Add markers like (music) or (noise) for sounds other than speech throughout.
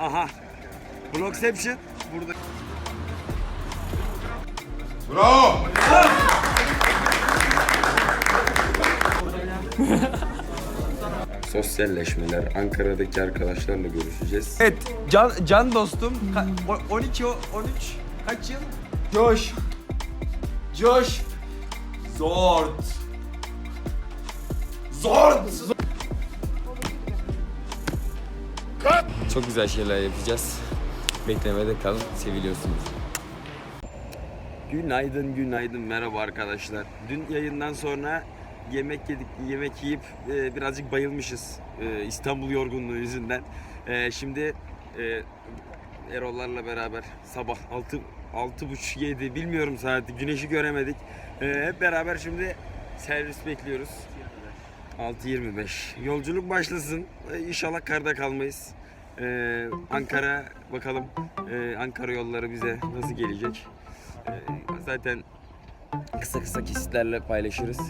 Aha. Blockception. Burada. Bravo. (laughs) Sosyalleşmeler, Ankara'daki arkadaşlarla görüşeceğiz. Evet, can, can dostum. Ka- o- 12, o- 13, kaç yıl? Coş. Coş. Zort. Zort. Çok güzel şeyler yapacağız. Beklemede kalın, seviliyorsunuz. Günaydın, günaydın, merhaba arkadaşlar. Dün yayından sonra yemek yedik, yemek yiyip e, birazcık bayılmışız e, İstanbul yorgunluğu yüzünden. E, şimdi e, Erol'larla beraber sabah 6 altı buçuk yedi bilmiyorum saati güneşi göremedik. E, hep beraber şimdi servis bekliyoruz. 6.25. Yolculuk başlasın. E, İnşallah karda kalmayız. Ee, Ankara bakalım ee, Ankara yolları bize nasıl gelecek. Ee, zaten kısa kısa kesitlerle paylaşırız.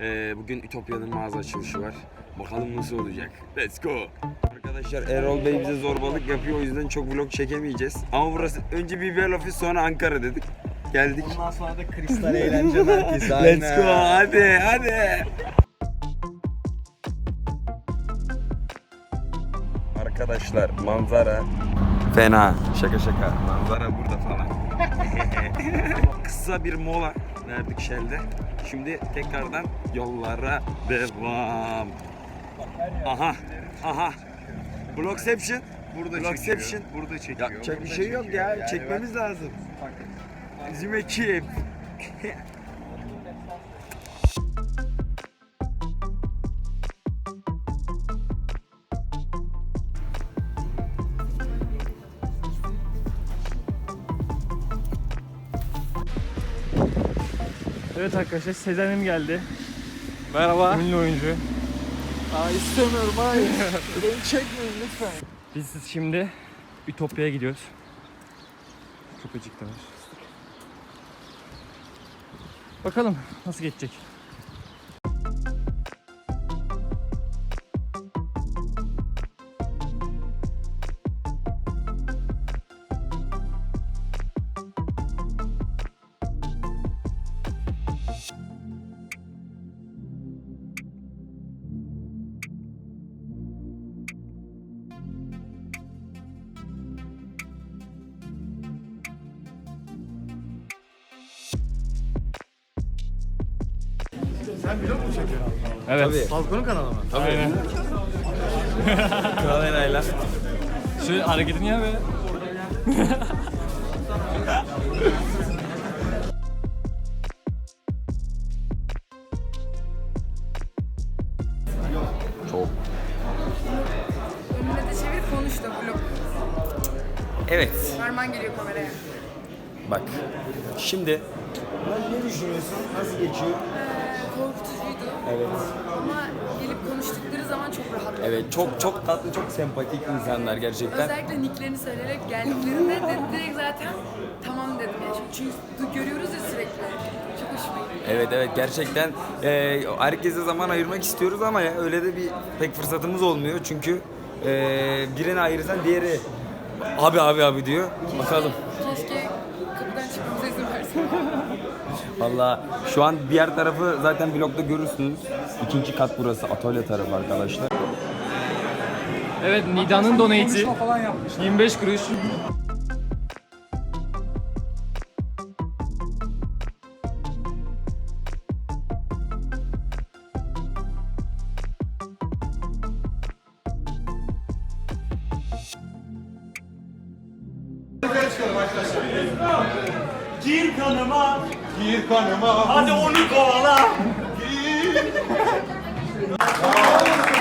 Ee, bugün Ütopya'nın mağaza açılışı var. Bakalım nasıl olacak. Let's go. Arkadaşlar Erol Bey bize zorbalık yapıyor o yüzden çok vlog çekemeyeceğiz. Ama burası önce BBL ofis sonra Ankara dedik. Geldik. Ondan sonra da kristal eğlence merkezi. Let's go hadi hadi. Arkadaşlar manzara fena. Şaka şaka. Manzara burada falan. (laughs) Kısa bir mola verdik Shell'de. Şimdi tekrardan yollara devam. Aha. Aha. Blockception. Burada Blockception. çekiyor. Burada çekiyor. Yapacak bir şey yok ya. Çekmemiz lazım. Bizim ekip. (laughs) Evet arkadaşlar Sezen'im geldi. Merhaba. Ünlü oyuncu. Aa istemiyorum hayır. (laughs) Beni çekmeyin lütfen. Biz şimdi Ütopya'ya gidiyoruz. Çok acıktılar. Bakalım nasıl geçecek. Evet. Balkonun kanalı mı? Aynen. (laughs) Kral Eray'la. Şu hareketini ya be. Çok. Önüne de çevir konuş da vlog. Evet. Parmağın geliyor kameraya. Bak. Şimdi Ne düşünüyorsun? Nasıl geçiyor? Korkutucuydu. Evet. Ama gelip konuştukları zaman çok rahatladım. Evet çok çok tatlı çok sempatik insanlar gerçekten. Özellikle nicklerini söyleyerek geldiklerinde de direkt zaten tamam dedim ya. Çünkü görüyoruz ya sürekli. Çok hoşuma gitti. Evet evet gerçekten e, herkese zaman ayırmak istiyoruz ama ya, öyle de bir pek fırsatımız olmuyor çünkü e, birini ayırırsan diğeri abi abi abi diyor. Bakalım. Valla şu an diğer tarafı zaten vlogda görürsünüz. İkinci kat burası atölye tarafı arkadaşlar. Evet Nida'nın donate'i 25 kuruş. Gir kanıma. Gir kanıma. Hadi onu kovala. (laughs) Bravo.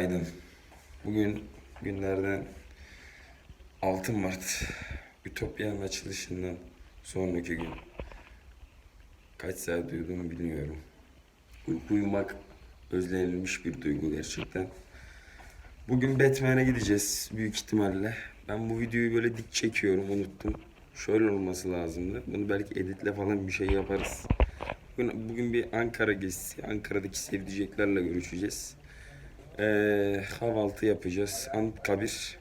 Günaydın. Bugün günlerden 6 Mart Ütopya'nın açılışından sonraki gün. Kaç saat uyuduğumu bilmiyorum. Uyku uyumak özlenilmiş bir duygu gerçekten. Bugün Batman'e gideceğiz büyük ihtimalle. Ben bu videoyu böyle dik çekiyorum unuttum. Şöyle olması lazımdı. Bunu belki editle falan bir şey yaparız. Bugün, bugün bir Ankara gezisi. Ankara'daki sevdiceklerle görüşeceğiz. Ee, kahvaltı yapacağız. Anıtkabir.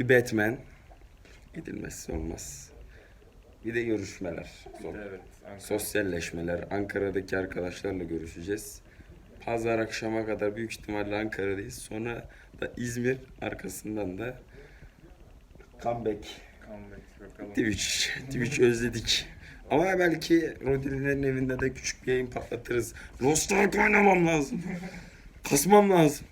Bir Batman. Gidilmezse olmaz. Bir de görüşmeler. Sosyalleşmeler. Ankara'daki arkadaşlarla görüşeceğiz. Pazar akşama kadar büyük ihtimalle Ankara'dayız. Sonra da İzmir. Arkasından da comeback. Twitch. Twitch özledik. Ama belki Rodili'lerin evinde de küçük bir yayın patlatırız. Lost Ark oynamam lazım. Kasmam lazım.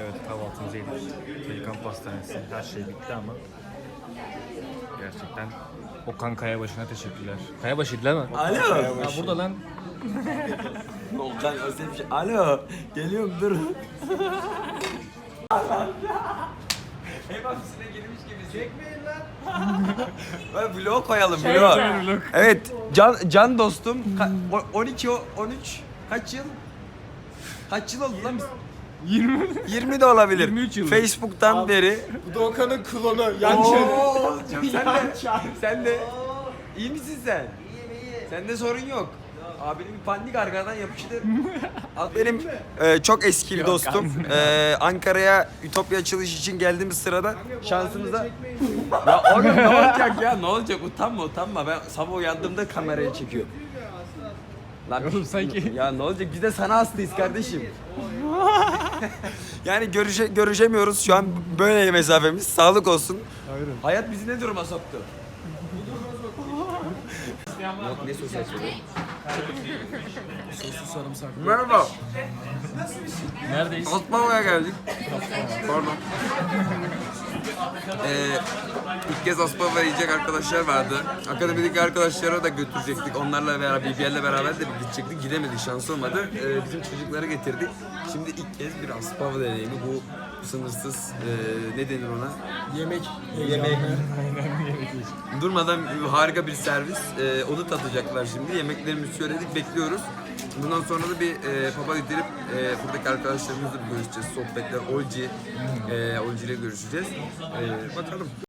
Evet kahvaltımızı yedik. Pelikan Pastanesi. Her şey bitti ama. Gerçekten Okan Kayabaşı'na teşekkürler. Kayabaşı değil mi? Alo. Ya burada lan. (laughs) Volkan Özdemiş. Alo. Geliyorum dur. (laughs) Ev hapsine girmiş gibi. Çekmeyin lan. (laughs) Böyle vlog koyalım vlog. vlog. Evet can can dostum. Ka- o- 12 o- 13 kaç yıl? Kaç yıl oldu lan biz? 20. 20 de olabilir. 23 yıl. Facebook'tan beri. Bu da Okan'ın klonu. Oo, sen de, (laughs) sen de. İyi misin sen? İyiyim iyiyim. Sende sorun yok. Abinin bir panik arkadan yapıştı. (laughs) Benim e, çok eski bir dostum. E, Ankara'ya Ütopya açılış için geldiğimiz sırada şansımıza... (laughs) ya oğlum ne (laughs) olacak ya? Ne olacak? Utanma utanma. Ben sabah uyandığımda kameraya çekiyorum. Lan Oğlum sanki- Ya ne olacak? Biz de sana hastayız kardeşim. yani görüşe, görüşemiyoruz. Şu an böyle mesafemiz. Sağlık olsun. Hayat bizi ne duruma soktu? Yok ne sos açıyor? Merhaba. Neredeyiz? Osmanlı'ya geldik. Pardon. Ee, ilk kez Aspava yiyecek arkadaşlar vardı. Akademideki arkadaşlara da götürecektik. Onlarla beraber, BBL'le beraber de gidecektik. Gidemedik, şans olmadı. Ee, bizim çocukları getirdik. Şimdi ilk kez bir Aspava deneyimi. Bu sınırsız, ee, ne denir ona? Yemek. Yemek. Durmadan harika bir servis. Ee, onu tatacaklar şimdi. Yemeklerimizi söyledik, bekliyoruz. Bundan sonra da bir e, papa getirip e, buradaki arkadaşlarımızla bir görüşeceğiz. Sohbetler, Olci, e, Olci ile görüşeceğiz. E, bakalım.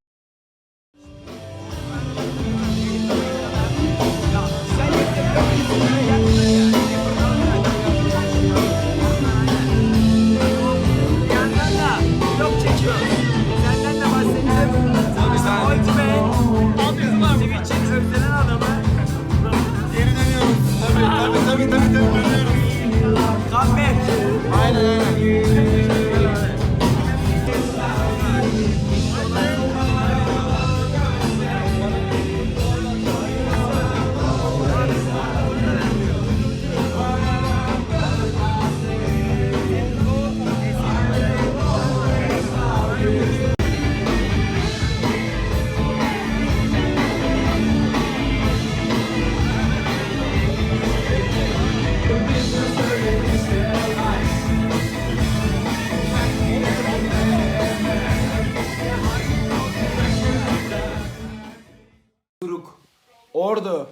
Ordu.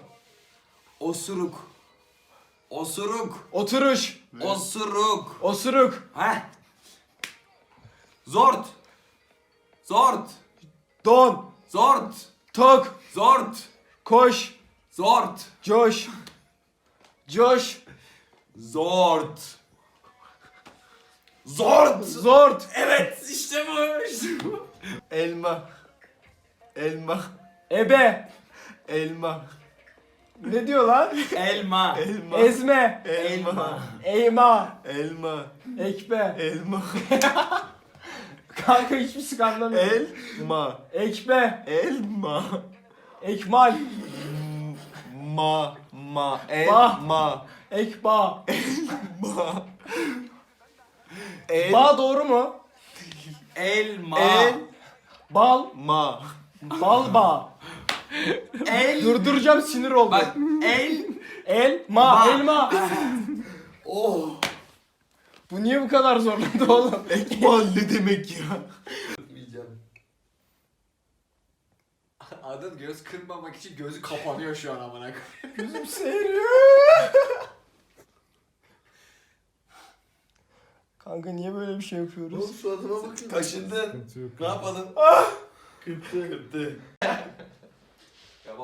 Osuruk. Osuruk. Oturuş. Osuruk. Osuruk. Heh. Zort. Zort. Don. Zort. Tok. Zort. Koş. Zort. Coş. Coş. Zort. Zort. Zort. Evet işte bu. işte bu. Elma. Elma. Ebe. Elma. Ne diyor lan? Elma. Elma. Ezme. Elma. Eyma. Elma. Ekbe. Elma. (laughs) Kanka hiçbir şey anlamıyorum. Elma. Ekbe. Elma. Ekmal. Ma. Ma. Elma. Ekba. Ma. El. Ba doğru mu? Elma. El. Bal. Ma. Bal ba. El. Durduracağım sinir oldum. Bak el. El. Ma. Ba. Elma. (laughs) Oh. Bu niye bu kadar zorladı oğlum? Ekmal ne demek ya? Adın göz kırmamak için gözü kapanıyor şu an amına koyayım. Gözüm seyrediyor. Kanka niye böyle bir şey yapıyoruz? şu adama bakın. Yok. Ne yapalım? Kırptı. Kırptı.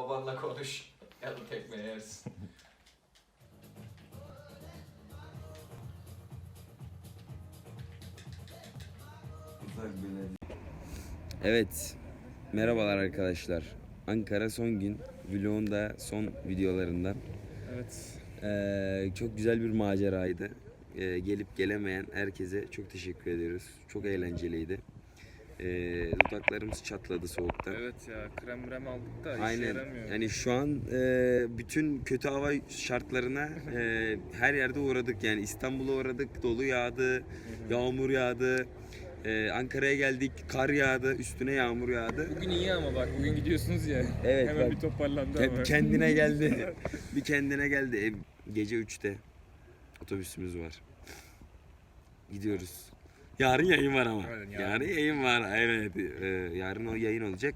Babanla konuş. Ya da tekme yersin. Evet. Merhabalar arkadaşlar. Ankara son gün. Vlog'un da son videolarından. Evet. Ee, çok güzel bir maceraydı. Ee, gelip gelemeyen herkese çok teşekkür ediyoruz. Çok eğlenceliydi. Ee, dudaklarımız çatladı soğukta. Evet ya krem brem aldık da işe Aynen. yaramıyor. Yani şu an e, bütün kötü hava şartlarına (laughs) e, her yerde uğradık. Yani İstanbul'a uğradık. Dolu yağdı, yağmur yağdı. E, Ankara'ya geldik, kar yağdı, üstüne yağmur yağdı. Bugün iyi ama bak bugün gidiyorsunuz ya. Evet, Hemen bak. bir toparlandı Ke- ama. kendine geldi. (laughs) bir kendine geldi. E, gece 3'te otobüsümüz var. Gidiyoruz. Yarın yayın var ama. Aynen, yarın. yarın. yayın var. Evet. e, yarın o yayın olacak.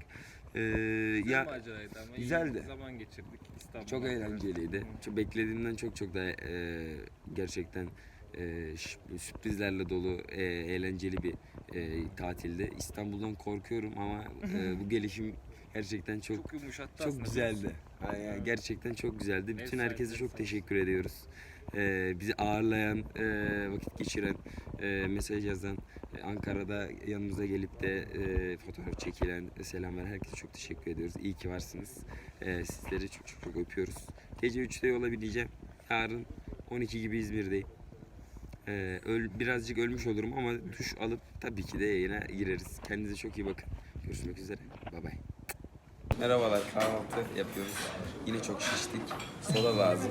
E, Güzel ya maceraydı ama güzeldi. iyi zaman geçirdik İstanbul'da. çok eğlenceliydi. Çok beklediğimden çok çok da e, gerçekten e, sürprizlerle dolu e, eğlenceli bir e, tatildi. İstanbul'dan korkuyorum ama e, (laughs) bu gelişim gerçekten çok Çok yumuşattı çok aslında. güzeldi. Ay, gerçekten çok güzeldi. Bütün herkese çok teşekkür ediyoruz. Ee, bizi ağırlayan, e, vakit geçiren, e, mesaj yazan, e, Ankara'da yanımıza gelip de e, fotoğraf çekilen, e, selam veren herkese çok teşekkür ediyoruz. İyi ki varsınız. E, sizleri çok çok çok öpüyoruz. Gece 3'te yola bineceğim. Yarın 12 gibi İzmir'deyim. E, öl, birazcık ölmüş olurum ama duş alıp tabii ki de yayına gireriz. Kendinize çok iyi bakın. Görüşmek üzere. Bay bay. Merhabalar, kahvaltı yapıyoruz. Yine çok şiştik. Soda lazım.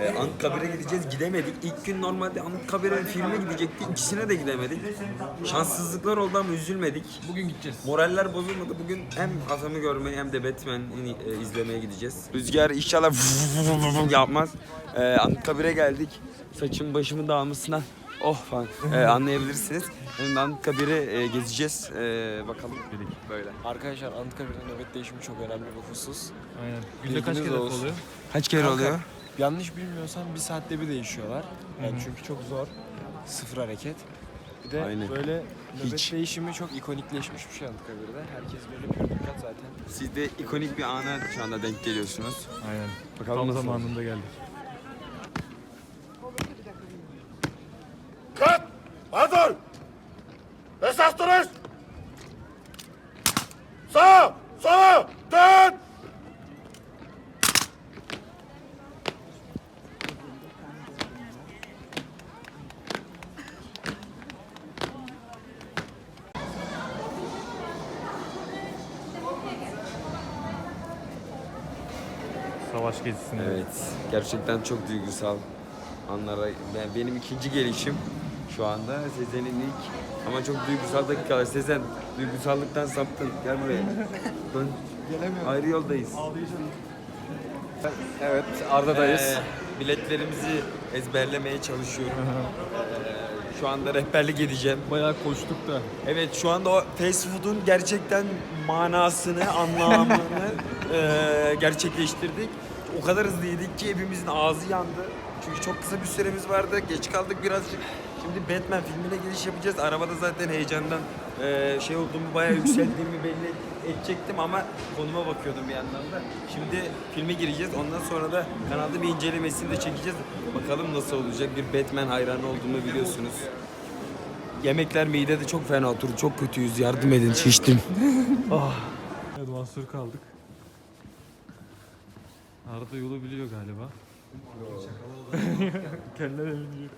Ee, Anıtkabir'e gideceğiz, gidemedik. İlk gün normalde Anıtkabir'e filme gidecektik. İkisine de gidemedik. Şanssızlıklar oldu ama üzülmedik. Bugün gideceğiz. Moraller bozulmadı. Bugün hem Atam'ı görmeye hem de Batman'i e, izlemeye gideceğiz. Rüzgar inşallah yapmaz. Ee, Anıtkabir'e geldik. Saçım başımın dağılmasına oh falan Ee, anlayabilirsiniz. Şimdi Anıtkabir'i e, gezeceğiz. Ee, bakalım böyle. Arkadaşlar Anıtkabir'de nöbet değişimi çok önemli bir husus. Aynen. Günde kaç Bilginiz kere olsun. oluyor? Kaç kere Kanka, oluyor? Yanlış bilmiyorsam bir saatte bir değişiyorlar. Yani çünkü çok zor. Sıfır hareket. Bir de Aynen. böyle nöbet Hiç. değişimi çok ikonikleşmiş bir şey Anıtkabir'de. Herkes böyle pür dikkat zaten. Siz de ikonik bir ana şu anda denk geliyorsunuz. Aynen. Bakalım Tam nasıl zamanında geldik. Savaş gezisinde. Evet, gerçekten çok duygusal anlara. Yani benim ikinci gelişim şu anda. Sezen'in ilk ama çok duygusal dakikalar. Sezen, duygusallıktan saptın. Gel buraya. Dön. Gelemiyorum. Ayrı yoldayız. Evet Arda'dayız. Ee, biletlerimizi ezberlemeye çalışıyorum. (laughs) Şu anda rehberlik edeceğim. Bayağı koştuk da. Evet şu anda o fast food'un gerçekten manasını, anlamını eee, (laughs) gerçekleştirdik. O kadar hızlıydık ki hepimizin ağzı yandı. Çünkü çok kısa bir süremiz vardı. Geç kaldık birazcık. Şimdi Batman filmine giriş yapacağız. Arabada zaten heyecandan eee, şey olduğumu bayağı yükseldiğimi belli edecektim ama konuma bakıyordum bir yandan da. Şimdi filme gireceğiz. Ondan sonra da kanalda bir incelemesini de çekeceğiz. Bakalım nasıl olacak. Bir Batman hayranı olduğumu biliyorsunuz. Yemekler midede çok fena oturdu. Çok kötüyüz. Yardım edin. Şiştim. (laughs) Evet mahsur kaldık. Arda yolu biliyor galiba. (laughs) Kendileri biliyor.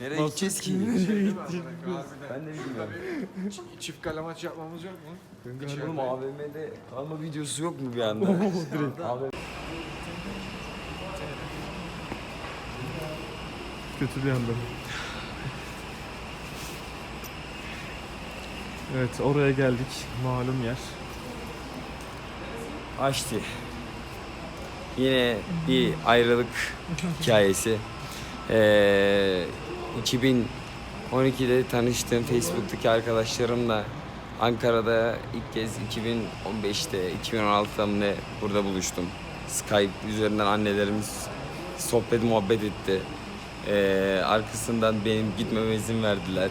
Nereye gideceğiz ki? (laughs) ben de bilmiyorum. Çift kale maç yapmamız yok mu? Oğlum AVM'de kalma videosu yok mu bir anda? (laughs) Kötü bir anda. Evet oraya geldik. Malum yer. Açtı. Yine bir ayrılık hikayesi. Ee, 2012'de tanıştığım Facebook'taki arkadaşlarımla Ankara'da ilk kez 2015'te, 2016'da mı ne burada buluştum. Skype üzerinden annelerimiz sohbet muhabbet etti. Ee, arkasından benim gitmeme izin verdiler.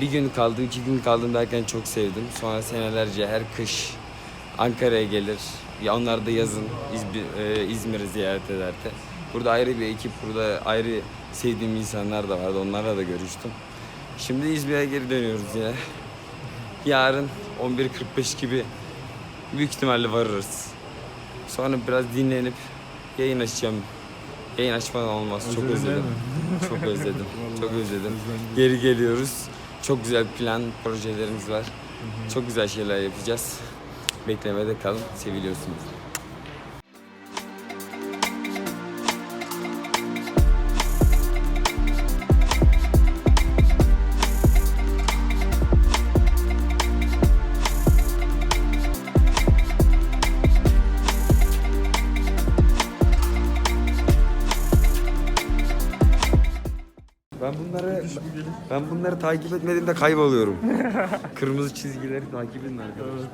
Bir gün kaldım, iki gün kaldım derken çok sevdim. Sonra senelerce her kış Ankara'ya gelir. Ya onlar da yazın İzmir, e, İzmir'i ziyaret ederdi. Burada ayrı bir ekip, burada ayrı sevdiğim insanlar da vardı. Onlarla da görüştüm. Şimdi İzmir'e geri dönüyoruz yine. Yarın 11.45 gibi büyük ihtimalle varırız. Sonra biraz dinlenip yayın açacağım. Yayın açmadan olmaz. Çok özledim. (laughs) Çok özledim. Çok özledim. Geri geliyoruz. Çok güzel plan, projelerimiz var. Çok güzel şeyler yapacağız. Beklemede kalın. Seviliyorsunuz. Ben bunları takip etmediğimde kayboluyorum. (laughs) Kırmızı çizgileri takip edin arkadaşlar.